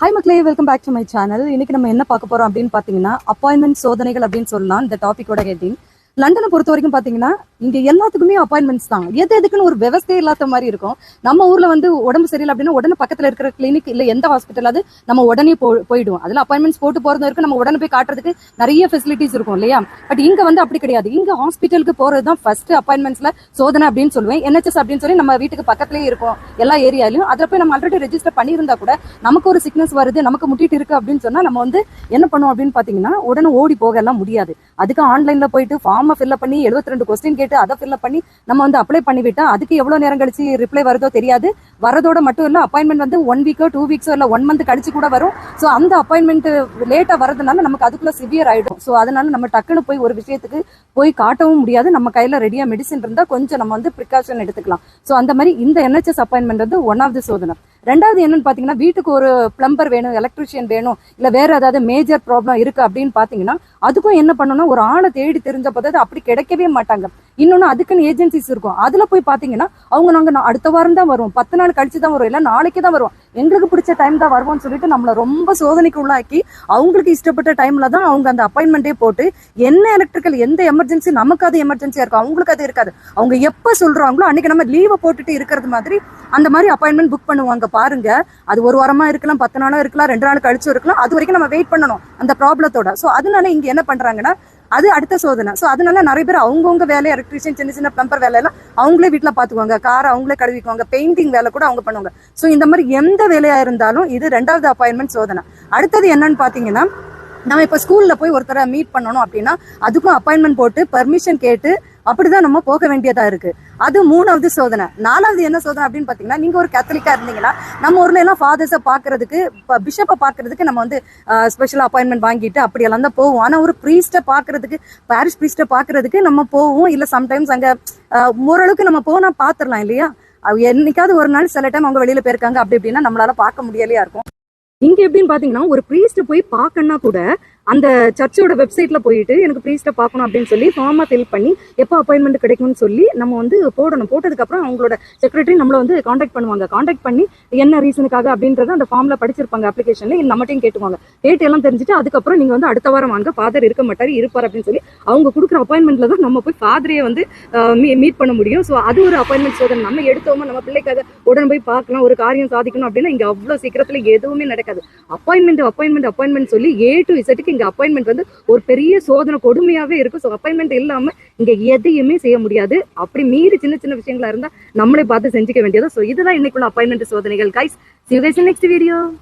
Hi மக்களே welcome back to my channel இன்னைக்கு நம்ம என்ன பார்க்க போறோம் அப்படின்னு பாத்தீங்கன்னா அப்பாயின்மெண்ட் சோதனைகள் அப்படின்னு சொல்லலாம். இந்த டாபிக்கோட ஹெட்டிங் லண்டனை பொறுத்த வரைக்கும் பார்த்தீங்கன்னா இங்கே எல்லாத்துக்குமே அப்பாயின்மெண்ட்ஸ் தான். எது எதுக்குன்னு ஒரு விவசாய இல்லாத மாதிரி இருக்கும். நம்ம ஊரில் வந்து உடம்பு சரியில்லை அப்படின்னா உடனே பக்கத்தில் இருக்கிற கிளினிக் இல்லை எந்த ஹாஸ்பிட்டல் அது நம்ம உடனே போ போயிடுவோம். அதில் அப்பாயின்மெண்ட்ஸ் போட்டு போகிறது இருக்கு. நம்ம உடனே போய் காட்டுறதுக்கு நிறைய ஃபெசிலிட்டிஸ் இருக்கும் இல்லையா? பட் இங்கே வந்து அப்படி கிடையாது. இங்கே ஹாஸ்பிட்டலுக்கு போகிறது தான் ஃபர்ஸ்ட் அப்பாயின்மெண்ட்ஸில் சோதனை அப்படின்னு சொல்லுவேன். என்ஹெச்எஸ் அப்படின்னு சொல்லி நம்ம வீட்டுக்கு பக்கத்துலேயே இருக்கும். எல்லா ஏரியாலையும். அதில் போய் நம்ம ஆல்ரெடி ரெஜிஸ்டர் பண்ணியிருந்தா கூட நமக்கு ஒரு சிக்னஸ் வருது நமக்கு முட்டிட்டு இருக்கு அப்படின்னு சொன்னால் நம்ம வந்து என்ன பண்ணுவோம் அப்படின்னு பார்த்தீங்கன்னா உடனே ஓடி போகலாம் முடியாது. அதுக்கு ஆன்லைனில் போயிட்டு ஃபார்ம் ஃபில்அப் பண்ணி 72 ரெண்டு கொஸ்டின் கேட்டு அதை ஃபில்அப் பண்ணி நம்ம வந்து அப்ளை பண்ணி அதுக்கு எவ்வளோ நேரம் கழிச்சு ரிப்ளை வருதோ தெரியாது. வரதோட மட்டும் இல்லை அப்பாயின்மெண்ட் வந்து ஒன் வீக்கோ டூ வீக்ஸோ இல்லை ஒன் மந்த் கழிச்சு கூட வரும். ஸோ அந்த அப்பாயின்மெண்ட் லேட்டா வரதுனால நமக்கு அதுக்குள்ள சிவியர் ஆயிடும். ஸோ அதனால நம்ம டக்குன்னு போய் ஒரு விஷயத்துக்கு போய் காட்டவும் முடியாது. நம்ம கையில ரெடியா மெடிசின் இருந்தா கொஞ்சம் நம்ம வந்து ப்ரிகாஷன் எடுத்துக்கலாம். ஸோ அந்த மாதிரி இந்த என்ஹெச்எஸ் அப்பாயின்மெண்ட் வந்து ஒன் ஆஃப் தி சோதனை. ரெண்டாவது என்னன்னு பாத்தீங்கன்னா வீட்டுக்கு ஒரு பிளம்பர் வேணும் எலக்ட்ரிஷியன் வேணும் இல்ல வேற ஏதாவது மேஜர் ப்ராப்ளம் இருக்கு அப்படின்னு பாத்தீங்கன்னா அதுக்கும் என்ன பண்ணணும்னா ஒரு ஆளை தேடி தெரிஞ்ச போது அப்படி கிடைக்கவே மாட்டாங்க. இன்னொன்று அதுக்குன்னு ஏஜென்சிஸ் இருக்கும். அதில் போய் பார்த்தீங்கன்னா அவங்க நாங்கள் அடுத்த வாரம் தான் வருவோம். பத்து நாள் கழிச்சு தான் வருவோம். இல்லை நாளைக்கு தான் வருவோம். எங்களுக்கு பிடிச்ச டைம் தான் வருவோம்னு சொல்லிட்டு நம்மளை ரொம்ப சோதனைக்கு உள்ளாக்கி அவங்களுக்கு இஷ்டப்பட்ட டைமில் தான் அவங்க அந்த அப்பாயின்மெண்ட்டே போட்டு என்ன எலக்ட்ரிக்கல் எந்த எமர்ஜென்சி நமக்கு அது எமர்ஜென்சியாக இருக்கும் அவங்களுக்கு அது இருக்காது. அவங்க எப்போ சொல்கிறாங்களோ அன்றைக்கி நம்ம லீவை போட்டுட்டு இருக்கிறது மாதிரி அந்த மாதிரி அப்பாயின்மெண்ட் புக் பண்ணுவாங்க பாருங்க. அது ஒரு வாரமாக இருக்கலாம் பத்து நாளாக இருக்கலாம் ரெண்டு நாள் கழிச்சும் இருக்கலாம். அது வரைக்கும் நம்ம வெயிட் பண்ணணும் அந்த ப்ராப்ளத்தோட ஸோ அதனால இங்கே என்ன பண்ணுறாங்கன்னா அது அடுத்த சோதனை. ஸோ அதனால நிறைய பேர் அவங்கவுங்க வேலை எலக்ட்ரிஷியன் சின்ன சின்ன பிளம்பர் வேலையெல்லாம் அவங்களே வீட்டில் பார்த்துக்குவாங்க கார் அவங்களே கழுவிக்குவாங்க பெயிண்டிங் வேலை கூட அவங்க பண்ணுவாங்க. ஸோ இந்த மாதிரி எந்த வேலையா இருந்தாலும் இது ரெண்டாவது அப்பாயின்மெண்ட் சோதனை. அடுத்தது என்னன்னு பார்த்தீங்கன்னா நம்ம இப்போ ஸ்கூலில் போய் ஒருத்தரை மீட் பண்ணணும் அப்படின்னா அதுக்கும் அப்பாயின்மெண்ட் போட்டு பர்மிஷன் கேட்டு அப்படிதான் நம்ம போக வேண்டியதா இருக்கு. அது மூணாவது சோதனை. நாலாவது என்ன சோதனை அப்படின்னு பாத்தீங்கன்னா நீங்க ஒரு கேத்தலிக்கா இருந்தீங்கன்னா நம்ம ஊர்ல எல்லாம் ஃபாதர்ஸை பாக்குறதுக்கு பிஷப்பை பாக்குறதுக்கு நம்ம வந்து ஸ்பெஷல் அப்பாயின்மெண்ட் வாங்கிட்டு அப்படியெல்லாம் தான் போவோம். ஆனா ஒரு ப்ரீஸ்ட்டை பாக்குறதுக்கு பாரிஷ் ப்ரீஸ்ட்டை பாக்குறதுக்கு நம்ம போவோம். இல்ல சம்டைம்ஸ் அங்க ஓரளவுக்கு நம்ம போனா பாத்துரலாம் இல்லையா? என்னைக்காவது ஒரு நாள் சில டைம் அவங்க வெளியில போயிருக்காங்க அப்படி இப்படின்னா நம்மளால பார்க்க முடியலையா இருக்கும். இங்க எப்படின்னு பாத்தீங்கன்னா ஒரு ப்ரீஸ்ட் போய் பார்க்கணும்னா கூட அந்த சர்ச்சோட வெப்சைட்ல போயிட்டு எனக்கு ப்ரீஸ்ட்டை பார்க்கணும் அப்படின்னு சொல்லி ஃபார்மா ஃபில் பண்ணி எப்போ அப்பாயின்மெண்ட் கிடைக்கும்னு சொல்லி நம்ம வந்து போடணும். போட்டதுக்கு அப்புறம் அவங்களோட செக்ரட்டரி நம்மளை வந்து காண்டாக்ட் பண்ணுவாங்க. காண்டாக்ட் பண்ணி என்ன ரீசனுக்காக அப்படின்றத அந்த ஃபார்ம்ல படிச்சிருப்பாங்க அப்ளிகேஷன்ல நம்மகிட்டையும் கேட்டுவாங்க. கேட்டு எல்லாம் தெரிஞ்சுட்டு அதுக்கப்புறம் நீங்க வந்து அடுத்த வாரம் வாங்க. ஃபாதர் இருக்க மாட்டாரு இருப்பார் அப்படின்னு சொல்லி அவங்க கொடுக்குற அப்பாயின்மெண்ட்ல தான் நம்ம போய் ஃபாதரையே வந்து மீட் பண்ண முடியும். ஸோ அது ஒரு அப்பாயின்மெண்ட் சோதனை நம்ம எடுத்தோமா நம்ம பிள்ளைக்காக உடனே போய் பார்க்கலாம் ஒரு காரியம் சாதிக்கணும் அப்படின்னா இங்க அவ்வளோ சீக்கிரத்துல எதுவுமே நடக்காது. அப்பாயின்மெண்ட் அப்பாயின்மெண்ட் அப்பாயின்மெண்ட் சொல்லி ஏ டு இசட்டுக்கு இங்க அப்பாயின்மெண்ட் வந்து ஒரு பெரிய சோதனை கொடுமையாவே இருக்கும். ஸோ அப்பாயின்மெண்ட் இல்லாம இங்க எதையுமே செய்ய முடியாது. அப்படி மீறி சின்ன சின்ன விஷயங்களா இருந்தா நம்மளே பார்த்து செஞ்சுக்க வேண்டியது ஸோ இதுதான் இன்னைக்குள்ள அப்பாயின்மெண்ட் சோதனைகள். Guys see guys next video